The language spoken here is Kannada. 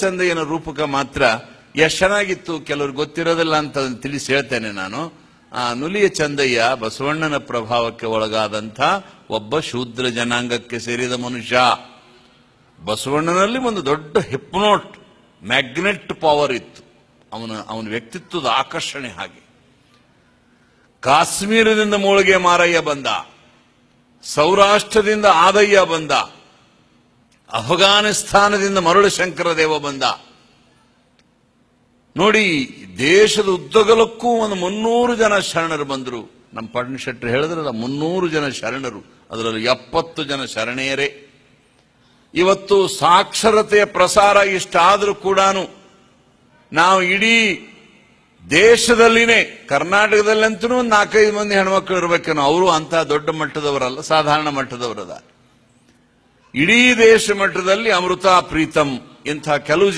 ಚಂದಯ್ಯನ ರೂಪಕ ಮಾತ್ರ ಎಷ್ಟು ಚೆನ್ನಾಗಿತ್ತು ಕೆಲವ್ರಿಗೆ ಗೊತ್ತಿರೋದಿಲ್ಲ ಅಂತ ತಿಳಿಸಿ ಹೇಳ್ತೇನೆ ನಾನು. ಆ, ನುಲಿಯ ಚಂದಯ್ಯ ಬಸವಣ್ಣನ ಪ್ರಭಾವಕ್ಕೆ ಒಳಗಾದಂಥ ಒಬ್ಬ ಶೂದ್ರ ಜನಾಂಗಕ್ಕೆ ಸೇರಿದ ಮನುಷ್ಯ. ಬಸವಣ್ಣನಲ್ಲಿ ಒಂದು ದೊಡ್ಡ ಹಿಪ್ನೋಟ್, ಮ್ಯಾಗ್ನೆಟ್ ಪವರ್ ಇತ್ತು. ಅವನ ಅವನ ವ್ಯಕ್ತಿತ್ವದ ಆಕರ್ಷಣೆ ಹಾಗೆ. ಕಾಶ್ಮೀರದಿಂದ ಮೂಳಿಗೆ ಮಾರಯ್ಯ ಬಂದ. ಸೌರಾಷ್ಟ್ರದಿಂದ ಆದಯ್ಯ ಬಂದ. ಅಫಘಾನಿಸ್ತಾನದಿಂದ ಮರಳು ಶಂಕರದೇವ ಬಂದ. ನೋಡಿ, ದೇಶದ ಉದ್ದಗಲಕ್ಕೂ ಒಂದು ಮುನ್ನೂರು ಜನ ಶರಣರು ಬಂದರು. ನಮ್ಮ ಪಟ್ಟಣ ಶೆಟ್ಟರು ಹೇಳಿದ್ರಲ್ಲ, ಮುನ್ನೂರು ಜನ ಶರಣರು. ಅದರಲ್ಲಿ ಎಪ್ಪತ್ತು ಜನ ಶರಣೆಯರೇ. ಇವತ್ತು ಸಾಕ್ಷರತೆಯ ಪ್ರಸಾರ ಇಷ್ಟಾದರೂ ಕೂಡ ನಾವು ಇಡೀ ದೇಶದಲ್ಲಿನೇ, ಕರ್ನಾಟಕದಲ್ಲಂತೂ ನಾಲ್ಕೈದು ಮಂದಿ ಹೆಣ್ಮಕ್ಳು ಇರಬೇಕೇನೋ, ಅವರು ಅಂತ ದೊಡ್ಡ ಮಟ್ಟದವರಲ್ಲ, ಸಾಧಾರಣ ಮಟ್ಟದವರದ ಇಡೀ ದೇಶ ಮಟ್ಟದಲ್ಲಿ ಅಮೃತ ಪ್ರೀತಂ ಇಂಥ ಕೆಲವು